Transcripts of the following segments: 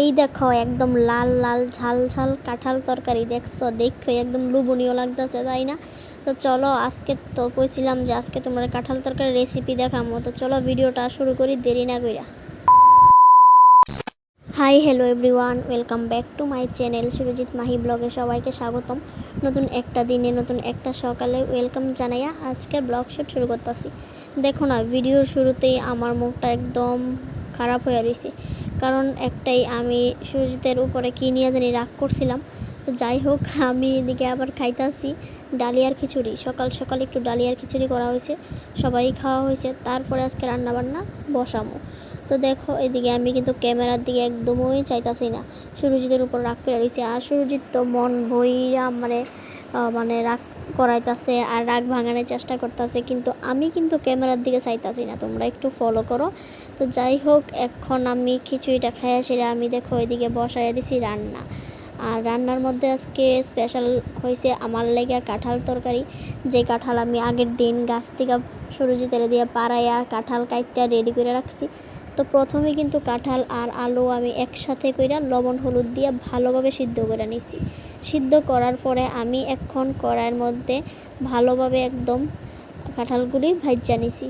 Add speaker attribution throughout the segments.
Speaker 1: এই দেখো, একদম লাল লাল, ঝাল ঝাল কাঁঠাল তরকারি দেখছ? দেখো, একদম লুবনীয় লাগতেছে, তাই না? তো চলো, আজকে তো কইছিলাম যে আজকে তোমরা কাঁঠাল তরকারির রেসিপি দেখামো। তো চলো, ভিডিওটা শুরু করি, দেরি না কইরা। Hi hello everyone welcome back to my channel Surajit Mahi ব্লগে সবাইকে স্বাগতম। নতুন একটা দিনে, নতুন একটা সকালে ওয়েলকাম জানাইয়া আজকের ব্লগ শুট শুরু করতেছি। দেখো না ভিডিওর শুরুতেই আমার মুখটা একদম খারাপ হয়ে রয়েছে কারণ একটাই আমি সুরজিতের উপরে কী নিয়ে জানি রাগ করছিলাম। তো যাই হোক, আমি এদিকে আবার খাইতাছি ডালিয়ার খিচুড়ি। সকাল সকাল একটু ডালিয়ার খিচুড়ি করা হয়েছে, সবাই খাওয়া হয়েছে। তারপরে আজকে রান্নাবান্না বসামো। তো দেখো, এদিকে আমি কিন্তু ক্যামেরার দিকে একদমই চাইতাছি না। সুরজিতের উপর রাগ করে রয়েছে আর সুরজিৎ তো মন ভইরা মানে মানে রাগ করাইতাছে আর রাগ ভাঙানোর চেষ্টা করতেছে, কিন্তু আমি কিন্তু ক্যামেরার দিকে চাইতাছি না। তোমরা একটু ফলো করো। তো যাই হোক, এখন আমি খিচুড়িটা খাইয়া সেরে আমি দেখো ওইদিকে বসাইয়া দিছি রান্না। আর রান্নার মধ্যে আজকে স্পেশাল হয়েছে আমার লেগে কাঁঠাল তরকারি। যে কাঁঠাল আমি আগের দিন গাছ থেকে সরুজি তেলে দিয়ে পাড়াইয়া কাঁঠাল কাইটটা রেডি করে রাখছি। তো প্রথমে কিন্তু কাঁঠাল আর আলু আমি একসাথে কইরা লবণ, হলুদ দিয়ে ভালোভাবে সিদ্ধ করে নিছি। সিদ্ধ করার পরে আমি এখন কড়াইয়ের মধ্যে ভালোভাবে একদম কাঁঠালগুলি ভাজ্যা নিছি।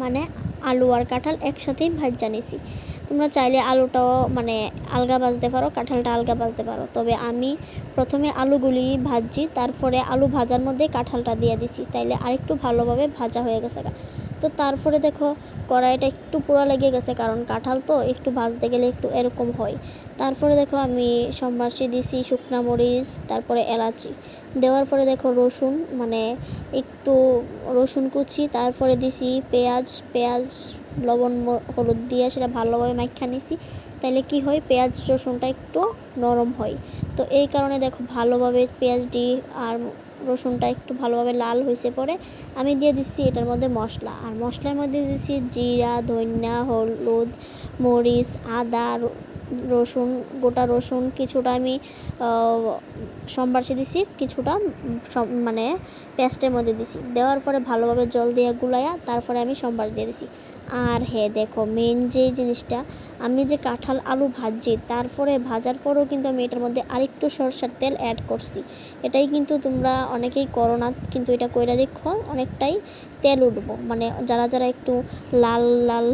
Speaker 1: মানে আলু আর কাঁঠাল একসাথেই ভাজ্যা নিছি। তোমরা চাইলে আলুটাও মানে আলগা ভাজতে পারো, কাঁঠালটা আলগা ভাজতে পারো। তবে আমি প্রথমে আলুগুলি ভাজছি, তারপরে আলু ভাজার মধ্যে কাঁঠালটা দিয়ে দিছি। তাইলে আরেকটু ভালোভাবে ভাজা হয়ে গেছে তো তারপরে দেখো কড়াইটা একটু পোড়া লেগে গেছে, কারণ কাঁঠাল তো একটু ভাজতে গেলে একটু এরকম হয়। তারপরে দেখো আমি সম্বাসি দিছি, শুকনা মরিচ, তারপরে এলাচি। দেওয়ার পরে দেখো রসুন মানে একটু রসুন কুচি, তারপরে দিছি পেঁয়াজ। পেঁয়াজ, লবণ হলুদ দিয়ে সেটা ভালোভাবে মাখা নিছি। তাহলে কি হয়, পেঁয়াজ রসুনটা একটু নরম হয়। তো এই কারণে দেখো ভালোভাবে পেঁয়াজটি আর রসুনটা একটু ভালোভাবে লাল হয়েছে পরে আমি দিয়ে দিচ্ছি এটার মধ্যে মশলা। আর মশলার মধ্যে দিচ্ছি জিরা, ধনিয়া, হলুদ, মরিচ, আদা রসুন, গোটা রসুন কিছুটা আমি সম্বাসে দিছি, কিছুটা মানে পেস্টের মধ্যে দিছি। দেওয়ার পরে ভালোভাবে জল দিয়ে গুলাইয়া তারপরে আমি সম্বাস দিয়ে দিছি। আর হ্যাঁ দেখো মেন যে জিনিসটা, আমি যে কাঁঠাল আলু ভাজছি, তারপরে ভাজার পরেও কিন্তু আমি এটার মধ্যে আরেকটু সরষার তেল অ্যাড করছি। এটাই কিন্তু তোমরা অনেকেই করো না, কিন্তু এটা কইরা দেখো অনেকটাই তেল উঠবো। মানে যারা যারা একটু লাল লাল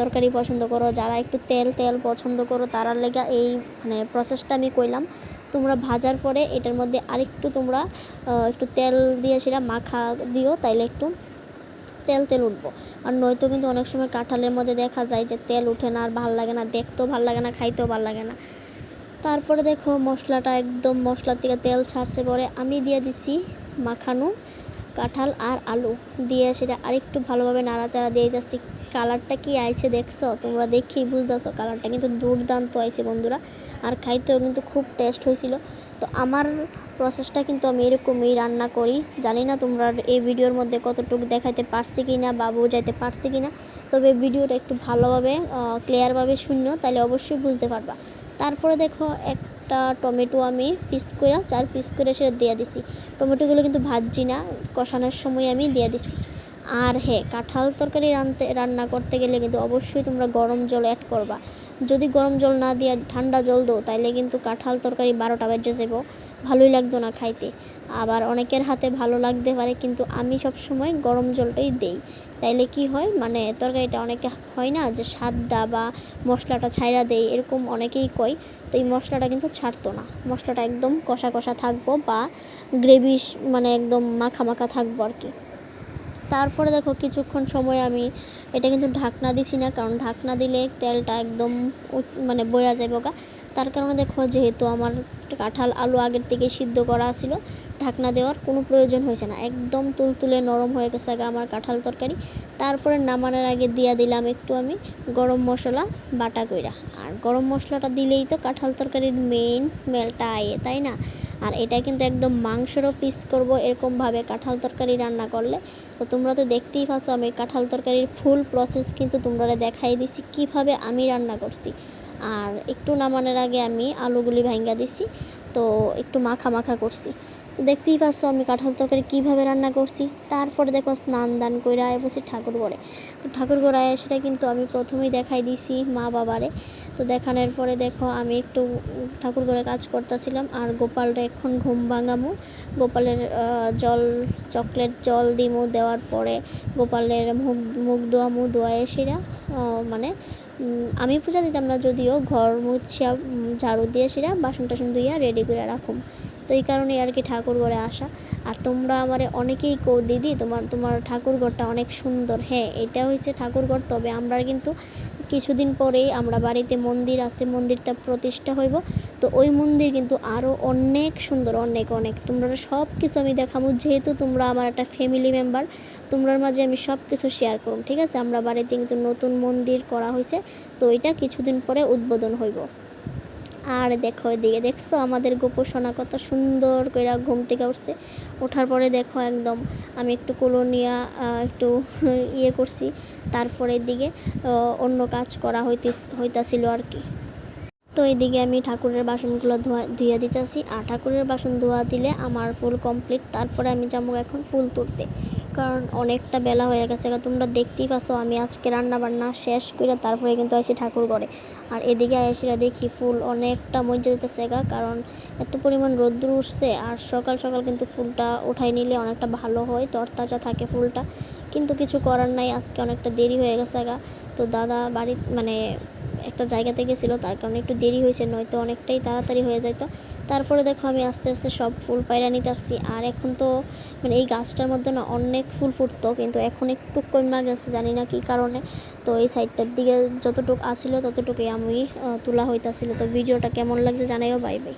Speaker 1: তরকারি পছন্দ করো, যারা একটু তেল তেল পছন্দ করো তারার লেগা এই মানে প্রসেসটা আমি কইলাম। তোমরা ভাজার পরে এটার মধ্যে আরেকটু তোমরা একটু তেল দিয়ে সেটা মাখা দিও, তাইলে একটু তেল তেল উঠবো। আর নয়তো কিন্তু অনেক সময় কাঁঠালের মধ্যে দেখা যায় যে তেল উঠে না, আর ভালো লাগে না, দেখতেও ভালো লাগে না, খাইতেও ভালো লাগে না। তারপরে দেখো মশলাটা একদম মশলার থেকে তেল ছাড়ছে পরে আমি দিয়ে দিছি মাখানো কাঁঠাল আর আলু। দিয়ে সেটা আরেকটু ভালোভাবে নাড়াচাড়া দিয়ে দিচ্ছি কালারটা কি আইছে দেখছ? তোমরা দেখেই বুঝতেছো কালারটা কিন্তু দুর্দান্ত আইছে বন্ধুরা। আর খাইতেও কিন্তু খুব টেস্ট হয়েছিল তো আমার প্রসেসটা কিন্তু আমি এরকমই রান্না করি। জানি না তোমরা এই ভিডিওর মধ্যে কতটুকু দেখাইতে পারছি কি না বা বোঝাইতে পারছি কি না তবে ভিডিওটা একটু ভালোভাবে ক্লিয়ারভাবে শুনো তাহলে অবশ্যই বুঝতে পারবা। তারপরে দেখো, একটা টমেটো আমি পিস করে, চার পিস করে সেটা দিয়ে দিছি। টমেটোগুলো কিন্তু ভাজছি না, কষানোর সময় আমি দিয়ে দিছি। আর হ্যাঁ কাঁঠাল তরকারি রানতে, রান্না করতে গেলে কিন্তু অবশ্যই তোমরা গরম জল অ্যাড করবা। যদি গরম জল না দিয়ে ঠান্ডা জল দো তাইলে কিন্তু কাঁঠাল তরকারি বারোটা বেজে যাব। ভালোই লাগতো না খাইতে। আবার অনেকের হাতে ভালো লাগতে পারে, কিন্তু আমি সব সময় গরম জলটাই দেই। তাইলে কি হয় মানে তরকারিটা অনেকে হয় না যে স্বাদটা বা মশলাটা ছাইরা দেয় এরকম অনেকেই কয়। তো এই মশলাটা কিন্তু ছাড়তো না। মশলাটা একদম কষা কষা থাকব বা গ্রেভি মানে একদম মাখা মাখা থাকব আর কি। তারপরে দেখো কিছুক্ষণ সময় আমি এটা কিন্তু ঢাকনা দিছি না, কারণ ঢাকনা দিলে তেলটা একদম মানে বয়া যাবে গা তার কারণে দেখো যেহেতু আমার কাঁঠাল আলু আগের থেকে সিদ্ধ করা ছিল, ঢাকনা দেওয়ার কোনো প্রয়োজন হয়েছে না। একদম তুলতুলে নরম হয়ে গেছে আগে আমার কাঁঠাল তরকারি। তারপরে নামানোর আগে দিয়া দিলাম একটু আমি গরম মশলা, বাটা কইরা। আর গরম মশলাটা দিলেই তো কাঁঠাল তরকারির মেইন স্মেলটা আয়ে, তাই না? আর এটা কিন্তু একদম মাংসেরও পিস করব, এরকমভাবে কাঁঠাল তরকারি রান্না করলে। তো তোমরা তো দেখতেই পাচ্ছ আমি কাঁঠাল তরকারির ফুল প্রসেস কিন্তু তোমরা দেখাই দিছি, কীভাবে আমি রান্না করছি। আর একটু নামানোর আগে আমি আলুগুলি ভাঙ্গা দিছি, তো একটু মাখা মাখা করছি। দেখতেই পাচ্ছ আমি কাঁঠাল তরকারি কীভাবে রান্না করছি। তারপরে দেখো স্নান দান করে আয় বসে ঠাকুর ঘরে। তো ঠাকুর ঘরে আয় সেটা কিন্তু আমি প্রথমেই দেখাই দিছি মা বাবারে। তো দেখানোর পরে দেখো আমি একটু ঠাকুর ঘরে কাজ করতেছিলাম আর গোপালটা এখন ঘুম ভাঙামু। গোপালের জল, চকলেট জল দিমু। দেওয়ার পরে গোপালের মুখ মুখ ধোয়ামু দোয়ায় সেরা মানে আমি পূজা দিতাম না যদিও ঘর মুছিয়া ঝাড়ু দিয়ে সেরা বাসন টাসন ধুইয়া রেডি করে রাখুম। তো এই কারণে আর কি ঠাকুর ঘরে আসা। আর তোমরা আমারে অনেকেই কো, দিদি, তোমার তোমার ঠাকুর ঘরটা অনেক সুন্দর। হ্যাঁ এটা হয়েছে ঠাকুর ঘর, তবে আমরা কিন্তু কিছুদিন পরেই আমরা বাড়িতে মন্দির আছে, মন্দিরটা প্রতিষ্ঠা হইব। তো ওই মন্দির কিন্তু আরও অনেক সুন্দর, অনেক অনেক। তোমরা সব কিছু আমি দেখাবো, যেহেতু তোমরা আমার একটা ফ্যামিলি মেম্বার তোমরার মাঝে আমি সব কিছু শেয়ার করুন ঠিক আছে? আমরা বাড়িতে কিন্তু নতুন মন্দির করা হয়েছে তো এটা কিছুদিন পরে উদ্বোধন হইব। আর দেখো এদিকে দেখছ আমাদের গোপোষণা কত সুন্দর করে ঘুম থেকে উঠছে। ওঠার পরে দেখো একদম আমি একটু কোলোনিয়া একটু ইয়ে করছি। তারপরে এদিকে আহ, অন্য কাজ করা হইতে হইতাছিল আর কি। তো এইদিকে আমি ঠাকুরের বাসনগুলো ধোয়া ধুয়ে দিতেছি। আর ঠাকুরের বাসন ধোয়া দিলে আমার ফুল কমপ্লিট তারপরে আমি যাব এখন ফুল তুলতে। কারণ অনেকটা বেলা হয়ে গেছে। তোমরা দেখতেই পাচ্ছ, আমি আজকে রান্না বান্না শেষ করে তারপরে কিন্তু আসি ঠাকুর ঘরে। আর এদিকে এসে দেখি ফুল অনেকটা মজা দিতেছে গা, কারণ এত পরিমাণ রোদ্দুর উঠছে আর সকাল সকাল কিন্তু ফুলটা উঠাই নিলে অনেকটা ভালো হয়, তরতাজা থাকে ফুলটা। কিন্তু কিছু করার নাই, আজকে অনেকটা দেরি হয়ে গেছে গা। তো দাদা বাড়ি মানে একটা জায়গাতে গেছিল, তার কারণে একটু দেরি হয়েছে, নয়তো অনেকটাই তাড়াতাড়ি হয়ে যেত তারপরে দেখো আমি আস্তে আস্তে সব ফুল পায়রা নিতে আসছি আর এখন তো মানে এই গাছটার মধ্যে না অনেক ফুল ফুটতো, কিন্তু এখন একটু কমা গেছে, জানি না কী কারণে। তো এই সাইডটার দিকে যতটুকু আসিল ততটুকুই আমি তোলা হইতাছিল। তো ভিডিওটা কেমন লাগছে জানাইও, বাই বাই।